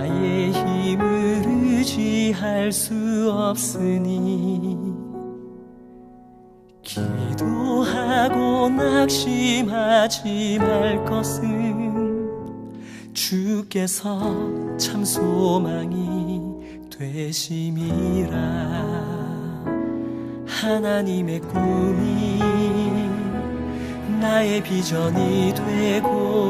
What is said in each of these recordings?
나의 힘을 의지할 수 없으니 기도하고 낙심하지 말 것은 주께서 참 소망이 되심이라. 하나님의 꿈이 나의 비전이 되고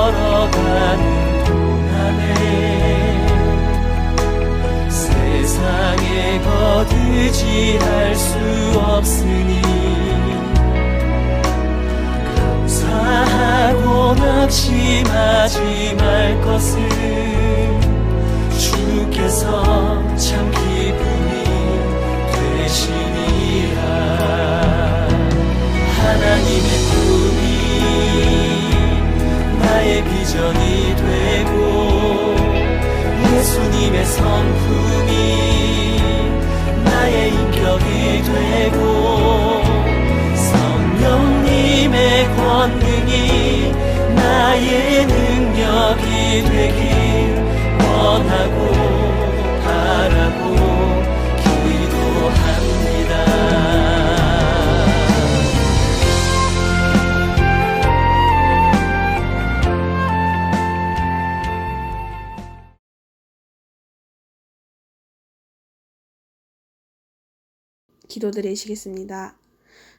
걸어가는 동안에 세상에 거두지할 수 없으니 감사하고 낙심하지 말 것을 주께서 참 기쁨이 되시 비전이 되고 예수님의 성품이 나의 인격이 되고 성령님의 권능이 나의 능력이 되길 기도드리시겠습니다.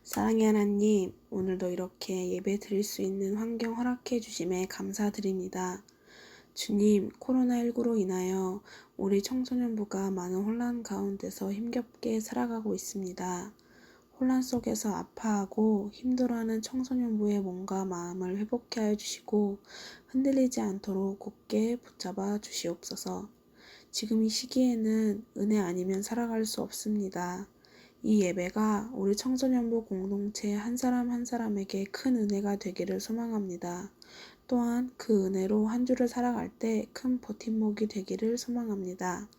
사랑의 하나님, 오늘도 이렇게 예배 드릴 수 있는 환경 허락해 주심에 감사드립니다. 주님, 코로나19로 인하여 우리 청소년부가 많은 혼란 가운데서 힘겹게 살아가고 있습니다. 혼란 속에서 아파하고 힘들어하는 청소년부의 몸과 마음을 회복케 하여 주시고 흔들리지 않도록 굳게 붙잡아 주시옵소서. 지금 이 시기에는 은혜 아니면 살아갈 수 없습니다. 이 예배가 우리 청소년부 공동체 한 사람 한 사람에게 큰 은혜가 되기를 소망합니다. 또한 그 은혜로 한 주를 살아갈 때 큰 버팀목이 되기를 소망합니다.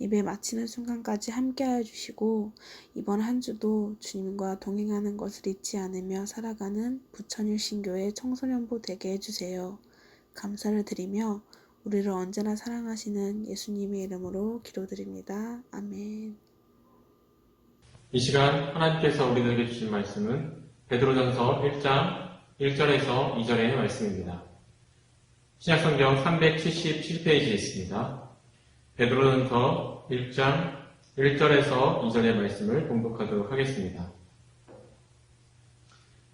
예배 마치는 순간까지 함께하여 주시고 이번 한 주도 주님과 동행하는 것을 잊지 않으며 살아가는 부천일 신교회 청소년부 되게 해주세요. 감사를 드리며 우리를 언제나 사랑하시는 예수님의 이름으로 기도드립니다. 아멘. 이 시간 하나님께서 우리들에게 주신 말씀은 베드로전서 1장 1절에서 2절의 말씀입니다. 신약성경 377페이지에 있습니다. 베드로전서 1장 1절에서 2절의 말씀을 봉독하도록 하겠습니다.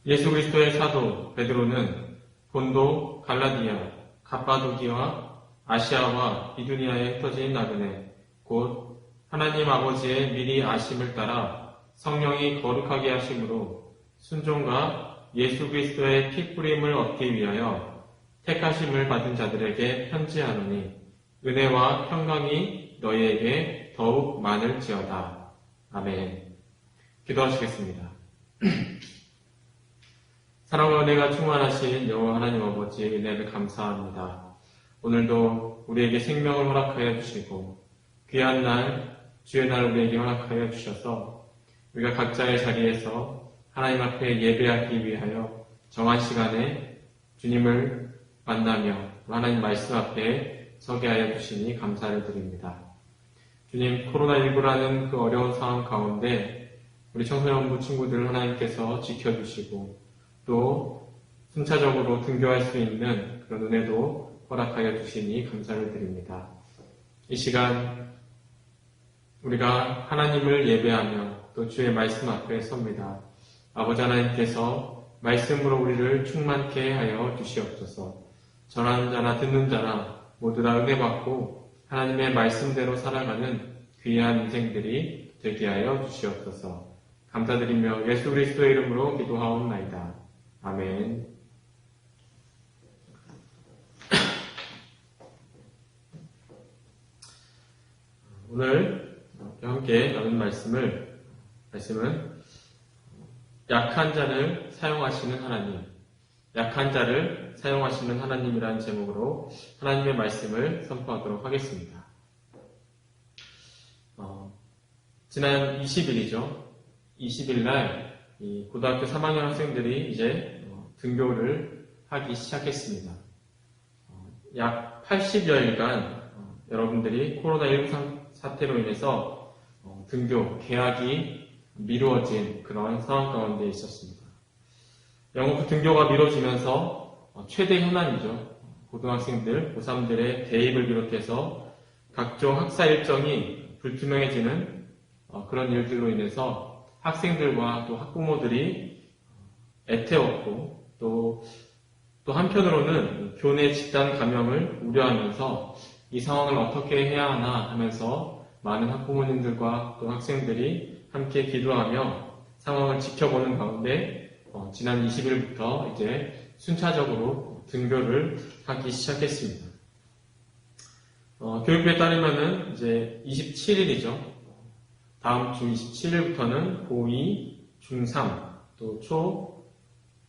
예수 그리스도의 사도 베드로는 본도, 갈라디아, 갑바도기와 아시아와 비두니아에 흩어진 나그네 곧 하나님 아버지의 미리 아심을 따라 성령이 거룩하게 하심으로 순종과 예수 그리스도의 피 뿌림을 얻기 위하여 택하심을 받은 자들에게 편지하노니 은혜와 평강이 너희에게 더욱 많을지어다. 아멘. 기도하시겠습니다. 사랑과 은혜가 충만하신 여호와 하나님 아버지의 은혜를 감사합니다. 오늘도 우리에게 생명을 허락하여 주시고 귀한 날 주의 날 우리에게 허락하여 주셔서 우리가 각자의 자리에서 하나님 앞에 예배하기 위하여 정한 시간에 주님을 만나며 하나님 말씀 앞에 서게 하여 주시니 감사를 드립니다. 주님, 코로나19라는 그 어려운 상황 가운데 우리 청소년부 친구들을 하나님께서 지켜주시고 또 순차적으로 등교할 수 있는 그런 은혜도 허락하여 주시니 감사를 드립니다. 이 시간 우리가 하나님을 예배하며 또 주의 말씀 앞에 섭니다. 아버지 하나님께서 말씀으로 우리를 충만케 하여 주시옵소서. 전하는 자나 듣는 자나 모두 다 은혜 받고 하나님의 말씀대로 살아가는 귀한 인생들이 되게 하여 주시옵소서. 감사드리며 예수 그리스도의 이름으로 기도하옵나이다. 아멘. 오늘 함께 나눈 말씀을 말씀은 약한 자를 사용하시는 하나님, 약한 자를 사용하시는 하나님이라는 제목으로 하나님의 말씀을 선포하도록 하겠습니다. 어, 지난 20일이죠. 20일 날이 고등학교 3학년 학생들이 이제 어, 등교를 하기 시작했습니다. 어, 약 80여일간 어, 여러분들이 코로나19 상- 사태로 인해서 어, 등교, 개학이 미루어진 그런 상황 가운데 있었습니다. 영국 그 등교가 미뤄지면서 어, 최대 현안이죠. 고등학생들, 고3들의 대입을 비롯해서 각종 학사 일정이 불투명해지는 어, 그런 일들로 인해서 학생들과 또 학부모들이 애태웠고 또, 또 한편으로는 교내 집단 감염을 우려하면서 이 상황을 어떻게 해야 하나 하면서 많은 학부모님들과 또 학생들이 함께 기도하며 상황을 지켜보는 가운데 어, 지난 20일부터 이제 순차적으로 등교를 하기 시작했습니다. 어, 교육부에 따르면은 이제 27일이죠. 다음 주 27일부터는 고2, 중3, 또 초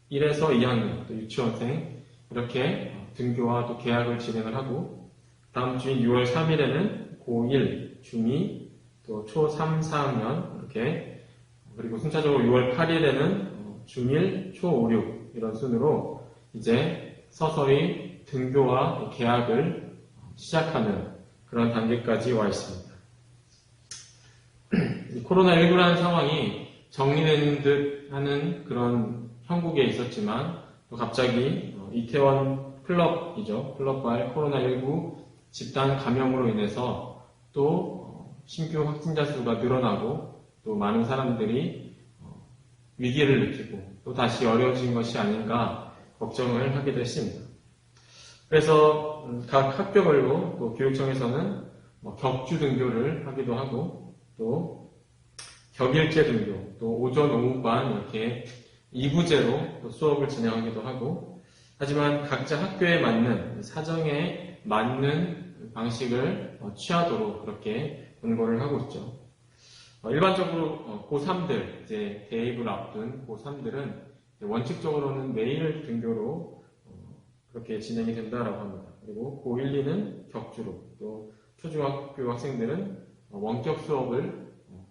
1에서 2학년, 또 유치원생 이렇게 어, 등교와 또 개학을 진행을 하고 다음 주인 6월 3일에는 고1, 중2, 또 초 3, 4학년 이렇게 그리고 순차적으로 6월 8일에는 중1, 초 5, 6 이런 순으로 이제 서서히 등교와 개학을 시작하는 그런 단계까지 와 있습니다. 이 코로나19라는 상황이 정리되는 듯 하는 그런 형국에 있었지만 또 갑자기 어, 이태원 클럽이죠. 클럽발 코로나19 집단 감염으로 인해서 또 어, 신규 확진자 수가 늘어나고 또 많은 사람들이 어, 위기를 느끼고 또 다시 어려워진 것이 아닌가 걱정을 하기도 했습니다. 그래서 음, 각 학교별로 또 교육청에서는 뭐 격주 등교를 하기도 하고 또 격일제 등교, 또 오전 오후반 이렇게 이부제로 또 수업을 진행하기도 하고 하지만 각자 학교에 맞는 사정에 맞는 방식을 어, 취하도록 그렇게 권고를 하고 있죠. 어, 일반적으로 어, 고3들, 이제 대입을 앞둔 고3들은 원칙적으로는 매일 등교로 어, 그렇게 진행이 된다라고 합니다. 그리고 고1, 2는 격주로, 또 초중학교 학생들은 어, 원격 수업을 어,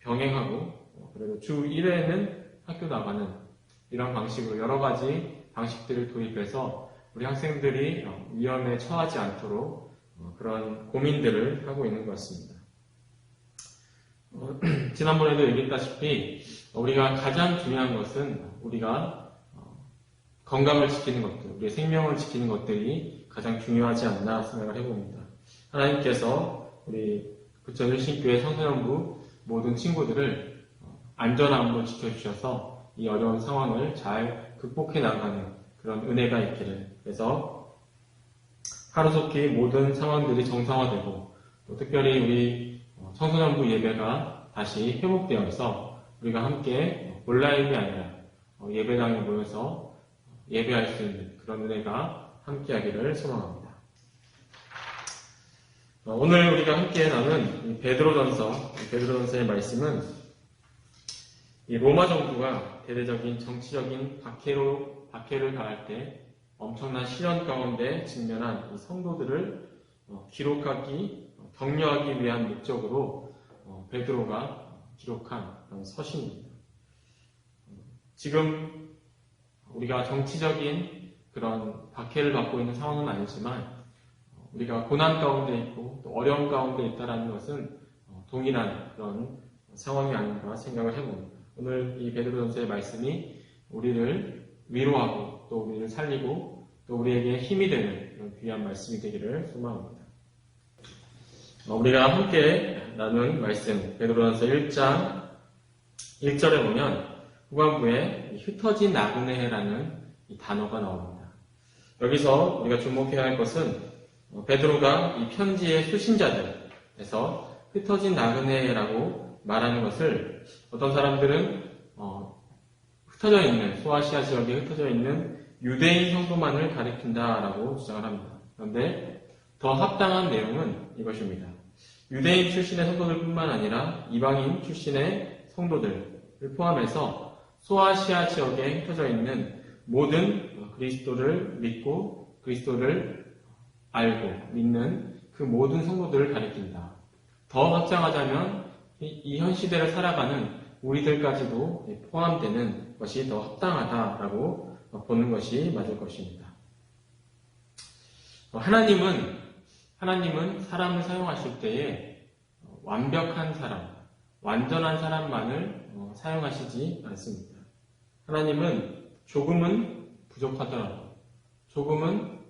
병행하고, 어, 그리고 주 1회는 학교 나가는 이런 방식으로 여러 가지 방식들을 도입해서 우리 학생들이 어, 위험에 처하지 않도록 어, 그런 고민들을 하고 있는 것 같습니다. 어, 지난번에도 얘기했다시피 우리가 가장 중요한 것은 우리가 어, 건강을 지키는 것들, 우리의 생명을 지키는 것들이 가장 중요하지 않나 생각을 해봅니다. 하나님께서 우리 부천 일신교회 청소년부 모든 친구들을 어, 안전함으로 지켜주셔서 이 어려운 상황을 잘 극복해 나가는 그런 은혜가 있기를 그래서 하루속히 모든 상황들이 정상화되고 또 특별히 우리 어, 청소년부 예배가 다시 회복되어서 우리가 함께 온라인이 아니라 어, 예배당에 모여서 예배할 수 있는 그런 은혜가 함께하기를 소망합니다. 어, 오늘 우리가 함께 나눈 이 베드로전서, 이 베드로전서의 말씀은 이 로마 정부가 대대적인 정치적인 박해로 박해를 가할 때 엄청난 시련 가운데 직면한 이 성도들을 어, 기록하기, 어, 격려하기 위한 목적으로 어, 베드로가 기록한 그런 서신입니다. 어, 지금 우리가 정치적인 그런 박해를 받고 있는 상황은 아니지만 어, 우리가 고난 가운데 있고 또 어려움 가운데 있다는 것은 어, 동일한 그런 상황이 아닌가 생각을 해봅니다. 오늘 이 베드로전서의 말씀이 우리를 위로하고 또 우리를 살리고 또 우리에게 힘이 되는 그런 귀한 말씀이 되기를 소망합니다. 어, 우리가 함께 나눈 말씀 베드로전서 1장 1절에 보면 후반부에 흩어진 나그네라는 이 단어가 나옵니다. 여기서 우리가 주목해야 할 것은 어, 베드로가 이 편지의 수신자들에서 흩어진 나그네라고 말하는 것을 어떤 사람들은 어, 흩어져 있는 소아시아 지역에 흩어져 있는 유대인 성도만을 가리킨다라고 주장을 합니다. 그런데 더 합당한 내용은 이것입니다. 유대인 출신의 성도들뿐만 아니라 이방인 출신의 성도들을 포함해서 소아시아 지역에 흩어져 있는 모든 그리스도를 믿고 그리스도를 알고 믿는 그 모든 성도들을 가리킨다. 더 확장하자면 이, 이현 시대를 살아가는 우리들까지도 포함되는 것이 더 합당하다라고 보는 것이 맞을 것입니다. 어, 하나님은 하나님은 사람을 사용하실 때에 어, 완벽한 사람, 완전한 사람만을 어, 사용하시지 않습니다. 하나님은 조금은 부족하더라도, 조금은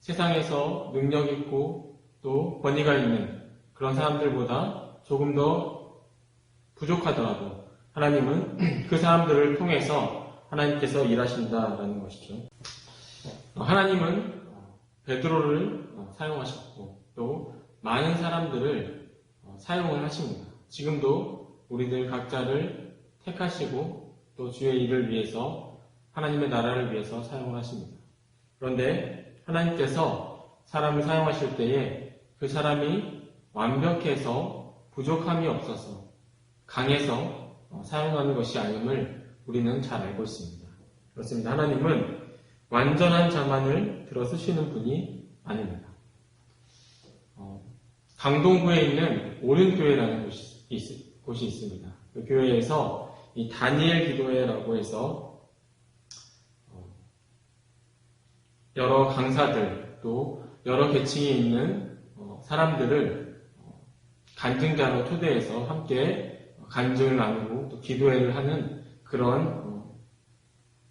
세상에서 능력 있고 또 권위가 있는 그런 사람들보다 조금 더 부족하더라도 하나님은 그 사람들을 통해서 하나님께서 일하신다라는 것이죠. 어, 하나님은 베드로를 어, 사용하셨고 또 많은 사람들을 어, 사용을 하십니다. 지금도 우리들 각자를 택하시고 또 주의 일을 위해서 하나님의 나라를 위해서 사용을 하십니다. 그런데 하나님께서 사람을 사용하실 때에 그 사람이 완벽해서 부족함이 없어서 강해서 어, 사용하는 것이 아님을 우리는 잘 알고 있습니다. 그렇습니다. 하나님은 완전한 자만을 들어 쓰시는 분이 아닙니다. 어, 강동구에 있는 오른교회라는 곳이, 있, 곳이 있습니다. 그 교회에서 이 다니엘 기도회라고 해서 어, 여러 강사들 또 여러 계층이 있는 어, 사람들을 어, 간증자로 초대해서 함께 간증을 나누고 또 기도회를 하는 그런 어,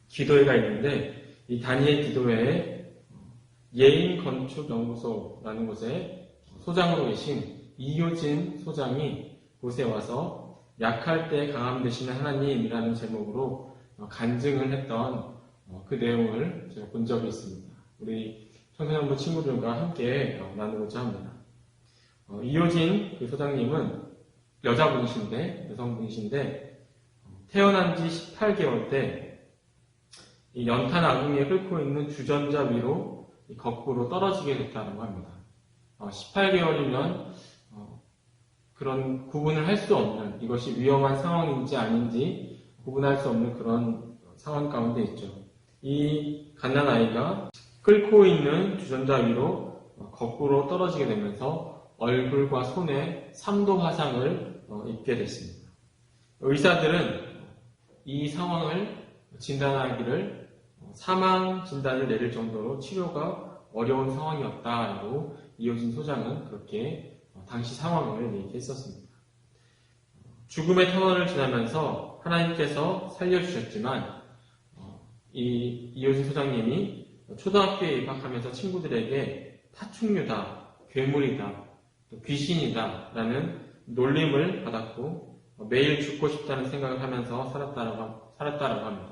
기도회가 있는데 이 다니엘 기도회에 예인 건축 연구소라는 곳에 소장으로 계신 이효진 소장이 곳에 와서 약할 때 강함 되시는 하나님이라는 제목으로 어, 간증을 했던 어, 그 내용을 제가 본 적이 있습니다. 우리 청소년부 친구들과 함께 어, 나누고자 합니다. 어, 이효진 그 소장님은 여자분이신데 여성분이신데 어, 태어난 지 18개월 때 이 연탄 아궁이에 끓고 있는 주전자 위로 이 거꾸로 떨어지게 됐다고 합니다. 어, 18개월이면 그런 구분을 할 수 없는 이것이 위험한 상황인지 아닌지 구분할 수 없는 그런 상황 가운데 있죠. 이 갓난 아이가 끓고 있는 주전자 위로 어, 거꾸로 떨어지게 되면서 얼굴과 손에 3도 화상을 어, 입게 됐습니다. 의사들은 이 상황을 진단하기를 어, 사망 진단을 내릴 정도로 치료가 어려운 상황이었다라고 이효진 소장은 그렇게 어, 당시 상황을 얘기했었습니다. 죽음의 터널을 지나면서 하나님께서 살려주셨지만 어, 이 이효진 소장님이 초등학교에 입학하면서 친구들에게 파충류다, 괴물이다, 또 귀신이다 라는 놀림을 받았고 어, 매일 죽고 싶다는 생각을 하면서 살았다라고, 살았다라고 합니다.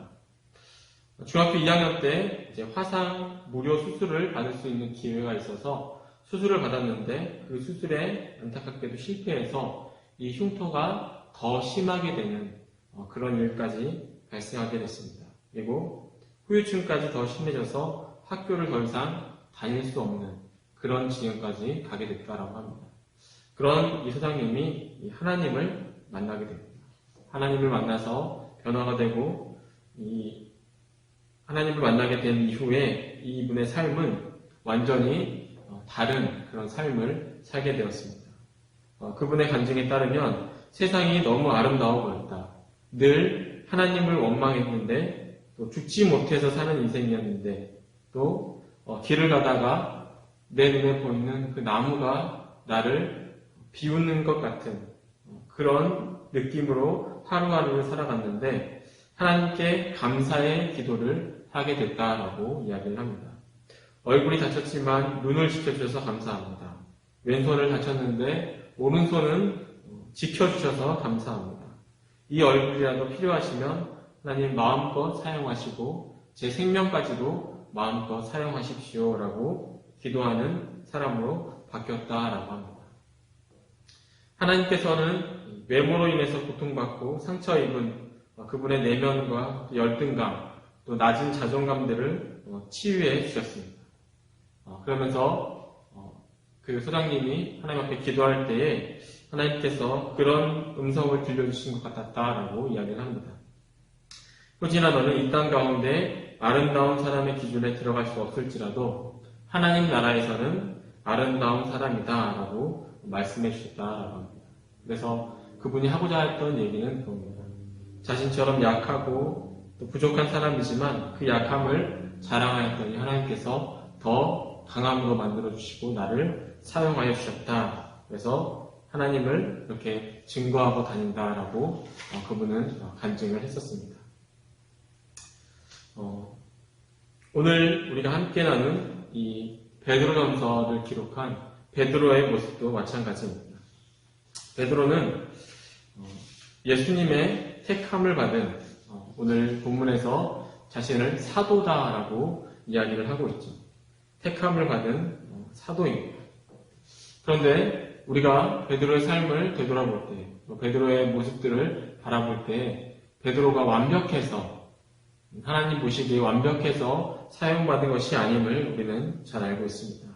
중학교 2학년 때 이제 화상 무료 수술을 받을 수 있는 기회가 있어서 수술을 받았는데 그 수술에 안타깝게도 실패해서 이 흉터가 더 심하게 되는 어, 그런 일까지 발생하게 됐습니다. 그리고 후유증까지 더 심해져서 학교를 더 이상 다닐 수 없는 그런 지경까지 가게 됐다라고 합니다. 그런 이 소장님이 이 하나님을 만나게 됩니다. 하나님을 만나서 변화가 되고 이 하나님을 만나게 된 이후에 이분의 삶은 완전히 어, 다른 그런 삶을 살게 되었습니다. 어, 그분의 간증에 따르면 세상이 너무 아름다워 보였다. 늘 하나님을 원망했는데 또 죽지 못해서 사는 인생이었는데 또 어, 길을 가다가 내 눈에 보이는 그 나무가 나를 비웃는 것 같은 그런 느낌으로 하루하루를 살아갔는데 하나님께 감사의 기도를 하게 됐다라고 이야기를 합니다. 얼굴이 다쳤지만 눈을 지켜주셔서 감사합니다. 왼손을 다쳤는데 오른손은 지켜주셔서 감사합니다. 이 얼굴이라도 필요하시면 하나님 마음껏 사용하시고 제 생명까지도 마음껏 사용하십시오 라고 기도하는 사람으로 바뀌었다라고 합니다. 하나님께서는 외모로 인해서 고통받고 상처 입은 어, 그분의 내면과 또 열등감, 또 낮은 자존감들을 어, 치유해 주셨습니다. 어, 그러면서 어, 그 소장님이 하나님 앞에 기도할 때에 하나님께서 그런 음성을 들려주신 것 같았다라고 이야기를 합니다. 호진아 너는 이 땅 가운데 아름다운 사람의 기준에 들어갈 수 없을지라도 하나님 나라에서는 아름다운 사람이다라고 말씀해 주셨다라고 합니다. 그래서 그분이 하고자 했던 얘기는 그겁니다. 자신처럼 약하고 또 부족한 사람이지만 그 약함을 자랑하였더니 하나님께서 더 강함으로 만들어 주시고 나를 사용하여 주셨다. 그래서 하나님을 이렇게 증거하고 다닌다라고 어, 그분은 어, 간증을 했었습니다. 어, 오늘 우리가 함께 나눈 이 베드로전서를 기록한 베드로의 모습도 마찬가지입니다. 베드로는 어, 예수님의 택함을 받은 어, 오늘 본문에서 자신을 사도다라고 이야기를 하고 있죠. 택함을 받은 어, 사도입니다. 그런데 우리가 베드로의 삶을 되돌아볼 때, 또 베드로의 모습들을 바라볼 때, 베드로가 완벽해서 하나님 보시기에 완벽해서 사용받은 것이 아님을 우리는 잘 알고 있습니다.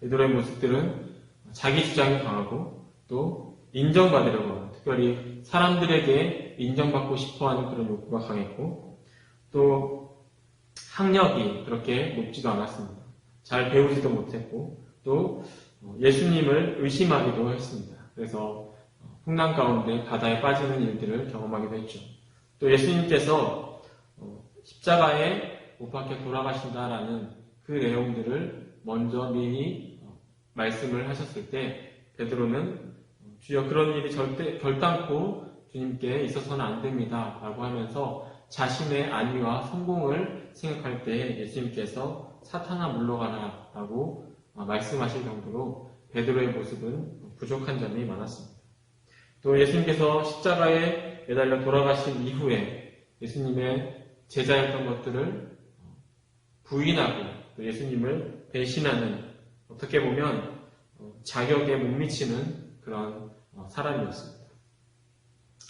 베드로의 모습들은 자기 주장이 강하고 또 인정받으려고 특별히 사람들에게 인정받고 싶어하는 그런 욕구가 강했고 또 학력이 그렇게 높지도 않았습니다. 잘 배우지도 못했고 또 예수님을 의심하기도 했습니다. 그래서 풍랑 가운데 바다에 빠지는 일들을 경험하기도 했죠. 또 예수님께서 어, 십자가에 못 박혀 돌아가신다라는 그 내용들을 먼저 미리 어, 말씀을 하셨을 때 베드로는 주여 그런 일이 절대 결단코 주님께 있어서는 안 됩니다. 라고 하면서 자신의 안위와 성공을 생각할 때 예수님께서 사탄아 물러가라 라고 어, 말씀하실 정도로 베드로의 모습은 부족한 점이 많았습니다. 또 예수님께서 십자가에 매달려 돌아가신 이후에 예수님의 제자였던 것들을 부인하고 또 예수님을 배신하는 어떻게 보면 어, 자격에 못 미치는 그런 어, 사람이었습니다.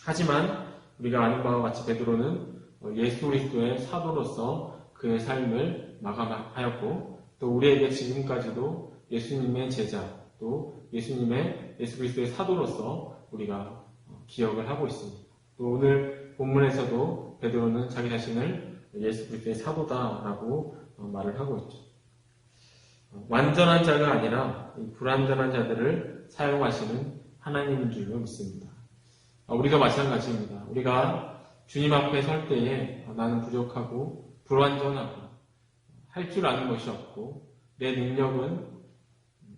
하지만 우리가 아는 바와 같이 베드로는 어, 예수 그리스도의 사도로서 그의 삶을 마감하였고 또 우리에게 지금까지도 예수님의 제자 또 예수님의 예수 그리스도의 사도로서 우리가 기억을 하고 있습니다. 또 오늘 본문에서도 베드로는 자기 자신을 예수 그리스도의 사도다라고 말을 하고 있죠. 완전한 자가 아니라 불완전한 자들을 사용하시는 하나님인 줄로 믿습니다. 우리가 마찬가지입니다. 우리가 주님 앞에 설 때에 나는 부족하고 불완전하고 할 줄 아는 것이 없고 내 능력은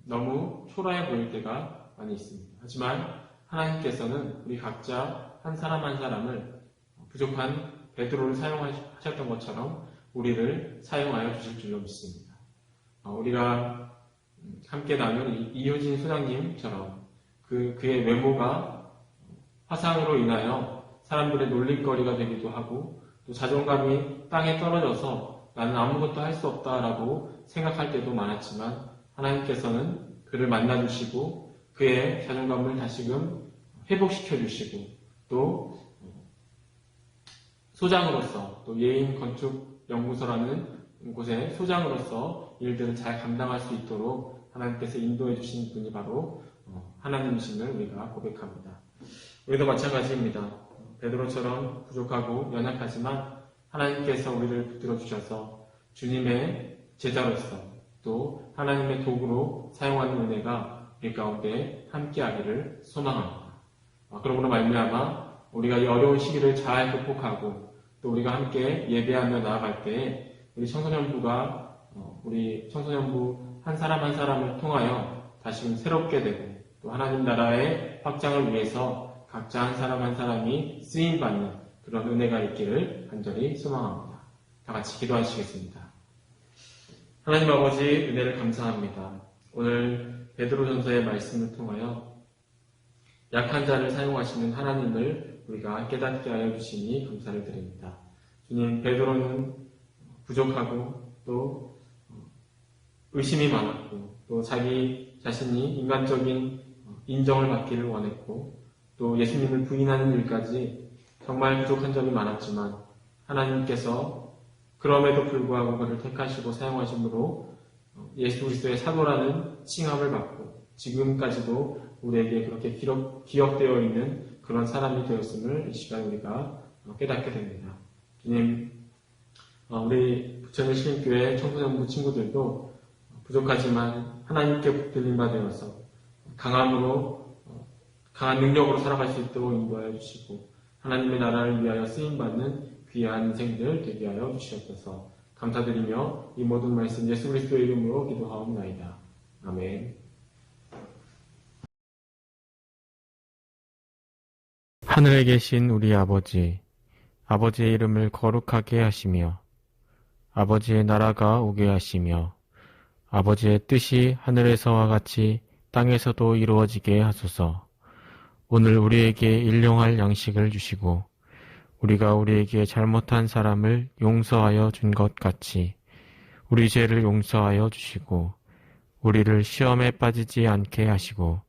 너무 초라해 보일 때가 많이 있습니다. 하지만 하나님께서는 우리 각자 한 사람 한 사람을 부족한 베드로를 사용하셨던 것처럼 우리를 사용하여 주실 줄로 믿습니다. 우리가 함께 나눈 이효진 소장님처럼 그, 그의 외모가 화상으로 인하여 사람들의 놀림거리가 되기도 하고 또 자존감이 땅에 떨어져서 나는 아무것도 할 수 없다라고 생각할 때도 많았지만 하나님께서는 그를 만나주시고 그의 자존감을 다시금 회복시켜 주시고 또 소장으로서 또 예인 건축 연구소라는 곳에 소장으로서 일들을 잘 감당할 수 있도록 하나님께서 인도해 주신 분이 바로 하나님이심을 우리가 고백합니다. 우리도 마찬가지입니다. 베드로처럼 부족하고 연약하지만 하나님께서 우리를 붙들어 주셔서 주님의 제자로서 또 하나님의 도구로 사용하는 은혜가 우리 가운데 함께하기를 소망합니다. 그러므로 말미암아 우리가 이 어려운 시기를 잘 극복하고 또 우리가 함께 예배하며 나아갈 때 우리 청소년부가 우리 청소년부 한 사람 한 사람을 통하여 다시금 새롭게 되고 또 하나님 나라의 확장을 위해서 각자 한 사람 한 사람이 쓰임 받는 그런 은혜가 있기를 간절히 소망합니다. 다 같이 기도하시겠습니다. 하나님 아버지 은혜를 감사합니다. 오늘 베드로전서의 말씀을 통하여 약한 자를 사용하시는 하나님을 우리가 깨닫게 하여 주시니 감사를 드립니다. 주님 베드로는 부족하고 또 의심이 많았고 또 자기 자신이 인간적인 인정을 받기를 원했고 또 예수님을 부인하는 일까지 정말 부족한 점이 많았지만 하나님께서 그럼에도 불구하고 그를 택하시고 사용하심으로 예수 그리스도의 사도라는 칭함을 받고 지금까지도 우리에게 그렇게 기록, 기억되어 있는 그런 사람이 되었음을 이 시간 우리가 깨닫게 됩니다. 주님, 어, 우리 부천일 신교회 청소년부 친구들도 부족하지만 하나님께 붙들림 바 되어서 강함으로 어, 강한 능력으로 살아갈 수 있도록 인도하여 주시고 하나님의 나라를 위하여 쓰임 받는 귀한 인생들 되게 하여 주시옵소서. 감사드리며 이 모든 말씀 예수 그리스도의 이름으로 기도하옵나이다. 아멘. 하늘에 계신 우리 아버지, 아버지의 이름을 거룩하게 하시며, 아버지의 나라가 오게 하시며, 아버지의 뜻이 하늘에서와 같이 땅에서도 이루어지게 하소서. 오늘 우리에게 일용할 양식을 주시고, 우리가 우리에게 잘못한 사람을 용서하여 준 것 같이, 우리 죄를 용서하여 주시고, 우리를 시험에 빠지지 않게 하시고,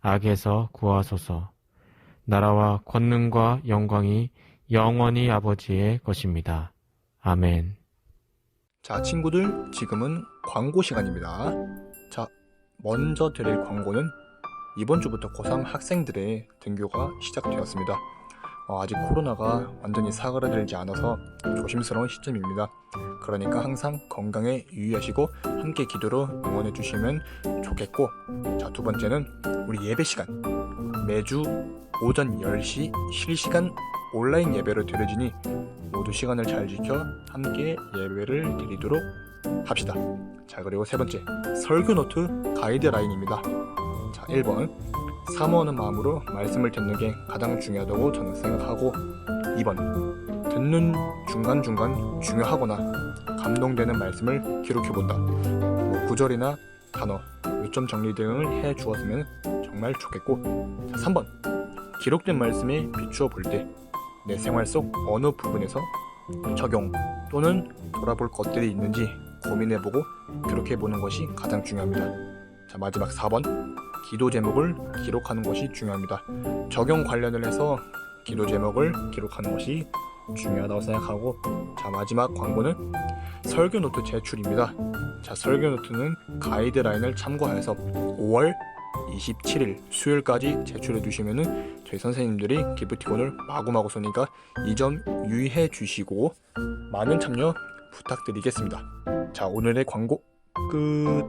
악에서 구하소서. 나라와 권능과 영광이 영원히 아버지의 것입니다. 아멘. 자, 친구들, 지금은 광고 시간입니다. 자, 먼저 드릴 광고는 이번 주부터 고3 학생들의 등교가 시작되었습니다. 어, 아직 코로나가 완전히 사그라들지 않아서 조심스러운 시점입니다. 그러니까 항상 건강에 유의하시고 함께 기도로 응원해 주시면 좋겠고, 자, 두 번째는 우리 예배 시간. 매주 오전 10시 실시간 온라인 예배로 드려지니 모두 시간을 잘 지켜 함께 예배를 드리도록 합시다. 자, 그리고 세 번째, 설교 노트 가이드라인입니다. 자, 1번. 사모하는 마음으로 말씀을 듣는 게 가장 중요하다고 저는 생각하고 2번. 듣는 중간중간 중요하거나 감동되는 말씀을 기록해본다. 뭐 구절이나 단어, 요점 정리 등을 해 주었으면 정말 좋겠고 자, 3번. 기록된 말씀에 비추어 볼 때 내 생활 속 어느 부분에서 적용 또는 돌아볼 것들이 있는지 고민해보고 기록해보는 것이 가장 중요합니다. 자, 마지막 4번. 기도 제목을 기록하는 것이 중요합니다. 적용 관련을 해서 기도 제목을 기록하는 것이 중요하다고 생각하고 자, 마지막 광고는 설교 노트 제출입니다. 자, 설교 노트는 가이드라인을 참고해서 5월 27일 수요일까지 제출해 주시면은 저희 선생님들이 기프티콘을 마구마구 쏘니까 이 점 유의해 주시고 많은 참여 부탁드리겠습니다. 자, 오늘의 광고 끝.